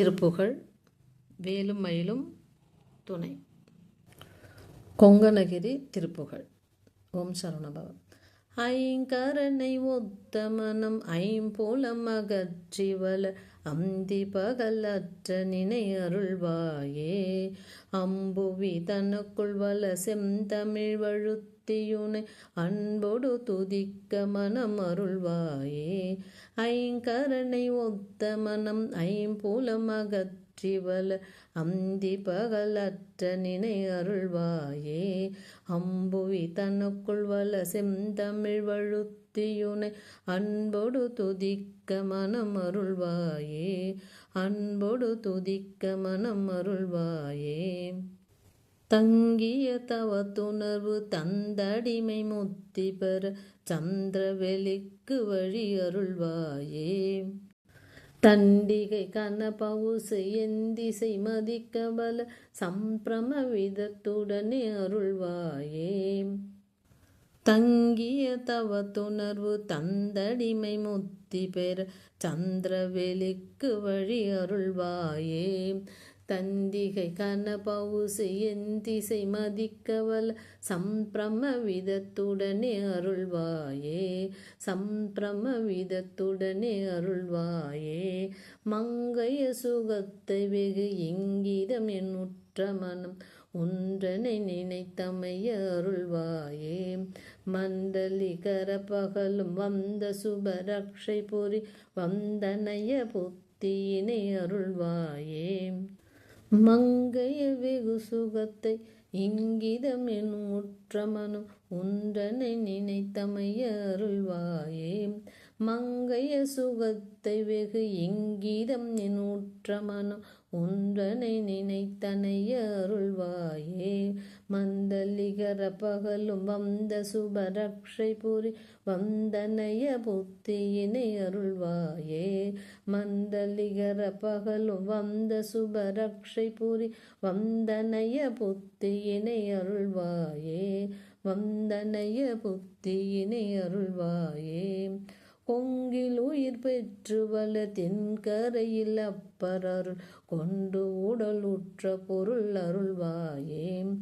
திருப்புகழ் வேலும் மயிலும் துணை. கொங்கணகிரி திருப்புகழ் ஓம் சரவணபவம். ஐங்கரனை ஒத்த மனம் ஐம்புலம் அகற்றிவல அந்தி பகலற்ற நினை அருள்வாயே. அம்புவி தனக்குள் வல செந்தமிழ் வழுத்தியுனை அன்போடு துதிக்க மனம் அருள்வாயே. ஐங்கரனை ஒத்த மனம் ஐம்புலம் அகற்றிவல அந்தி பகலற்ற நினை அருள்வாயே. அம்புவி தனக்குள் வல செந்தமிழ் வழுத்தியுனை அன்போடு துதிக்க மனம் அருள்வாயே. அன்போடு துதிக்க மனம் அருள்வாயே. தங்கிய தவத்துணர்வு தந்தடிமை முத்தி பெற சந்திரவெளிக்கு வழி அருள்வாயே. தண்டிகை கன பவுசு எந்திசை மதிக்க பல சம்பிரம விதத்துடனே அருள்வாயே. தங்கிய தவத்துணர்வு தந்தடிமை முத்தி பெற சந்திரவெளிக்கு வழி அருள்வாயே. தந்திகை கனபவுசு எந்திசை மதிக்கவல் சம்பிரம விதத்துடனே அருள்வாயே சம்பிரம விதத்துடனே அருள்வாயே. மங்கைய சுகத்தை வெகு இங்கிதம் என் உற்ற மனம் ஒன்றனை நினைத்தமைய அருள்வாயே. மண்டலிகர பகலும் வந்த சுபரக்ஷை பொறி வந்தனைய புத்தியினை அருள்வாயே. மங்கைய வெகு சுகத்தை இங்கிதம் என் முற்றமனு உன்றனை நினைத்தமைய அருள்வாயே. மங்கைய சுகத்தை வெகு இங்கிதம் என் உற்ற உன்றனை நினைத்தனைய அருள்வாயே. மந்தலிகர பகலும் வந்த சுபரக்ஷை புரி வந்தனைய புத்தியினை அருள்வாயே. மந்தலிகர பகலும் வந்த சுபரக்ஷை புரி வந்தனைய புத்தியினை அருள்வாயே. வந்தனைய புத்தியினை அருள்வாயே. கொங்கில் உயிர் பெற்று வல தென்கரையில் அப்பரருள் கொண்டு உடல் உற்ற பொருள் அருள்வாயே.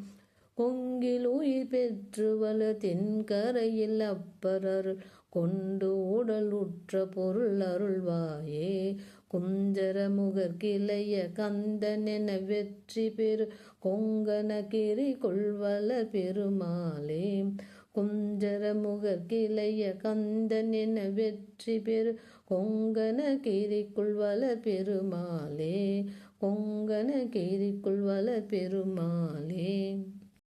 கொங்கில் உயிர் பெற்றுவல தென்கரையில் அப்பரருள் கொண்டு உடல் உற்ற பொருள் அருள்வாயே. குஞ்சர முகர் கிளைய கந்தனென வெற்றி பெரு கொங்கனகிரி கொள்வல பெருமாளே. குஞ்சர முகர் கிளைய கந்தன் வெற்றி பெரு கொங்கன கிரிக்குள் வள பெருமாளே. கொங்கன கிரிக்குள் வள பெருமாளே.